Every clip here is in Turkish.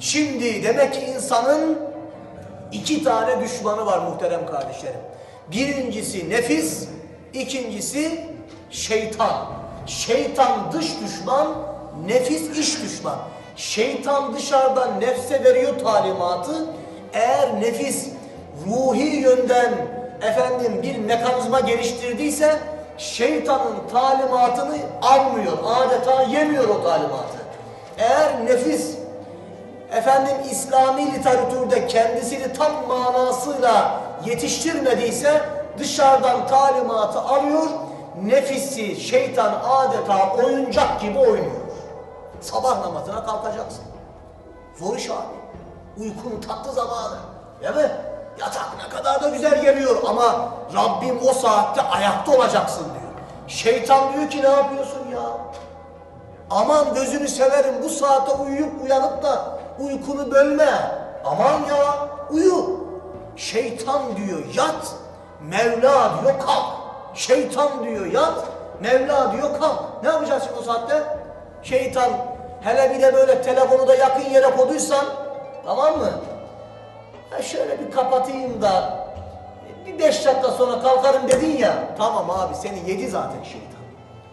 Şimdi demek ki insanın iki tane düşmanı var muhterem kardeşlerim. Birincisi nefis, ikincisi şeytan. Şeytan dış düşman, nefis iç düşman. Şeytan dışarıdan nefse veriyor talimatı. Eğer nefis ruhi yönden efendim bir mekanizma geliştirdiyse şeytanın talimatını almıyor. Adeta yemiyor o talimatı. Eğer nefis efendim İslami literatürde kendisini tam manasıyla yetiştirmediyse dışarıdan talimatı alıyor. Nefisi şeytan adeta oyuncak gibi oynuyor. Sabah namazına kalkacaksın. Zor iş abi. Uykunun tatlı zamanı. Değil mi? Yatak ne kadar da güzel geliyor ama Rabbim o saatte ayakta olacaksın diyor. Şeytan diyor ki ne yapıyorsun ya? Aman gözünü severim bu saatte uyuyup uyanıp da uykunu bölme. Aman ya uyu. Şeytan diyor yat. Mevla diyor kalk. Şeytan diyor yat. Mevla diyor kalk. Ne yapacaksın o saatte? Şeytan hele bir de böyle telefonu da yakın yere koyduysan tamam mı? Ha şöyle bir kapatayım da bir beş dakika sonra kalkarım dedin ya. Tamam abi seni yedi zaten şeytan.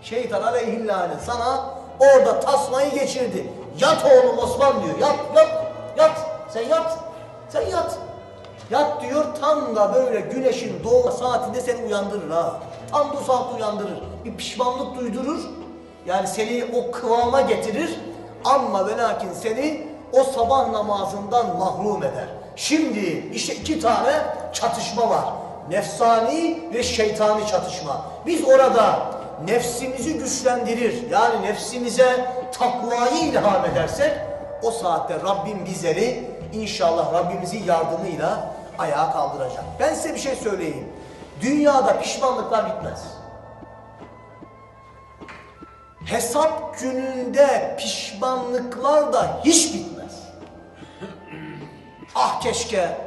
Şeytan aleyhillâne sana orada tasmayı geçirdi. Yat oğlum Osman diyor. Yat yat yat. Sen yat. Sen yat. Yat diyor tam da böyle güneşin doğma saatinde seni uyandırır ha. Tam bu saat uyandırır. Bir pişmanlık duydurur. Yani seni o kıvama getirir. Ama ve lakin seni o sabah namazından mahrum eder. Şimdi işte iki tane çatışma var. Nefsani ve şeytani çatışma. Biz orada nefsimizi güçlendirir. Yani nefsimize takvayı ilham edersek o saatte Rabbim bizleri inşallah Rabbimizin yardımıyla ayağa kaldıracak. Ben size bir şey söyleyeyim. Dünyada pişmanlıklar bitmez. Hesap gününde pişmanlıklar da hiç bitmez. Ah keşke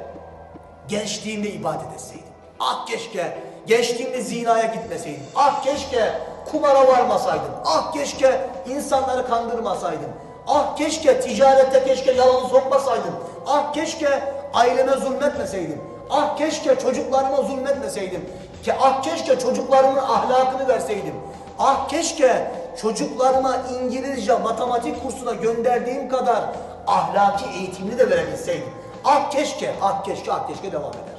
gençliğimde ibadet etseydim. Ah keşke gençliğimde zinaya gitmeseydim. Ah keşke kumara varmasaydım. Ah keşke insanları kandırmasaydım. Ah keşke ticarette keşke yalan sokmasaydım. Ah keşke aileme zulmetmeseydim. Ah keşke çocuklarıma zulmetmeseydim. Ki ah keşke çocuklarımın ahlakını verseydim. Ah keşke çocuklarıma İngilizce matematik kursuna gönderdiğim kadar ahlaki eğitimini de verebilseydim. Ah keşke, ah keşke, ah keşke devam eder.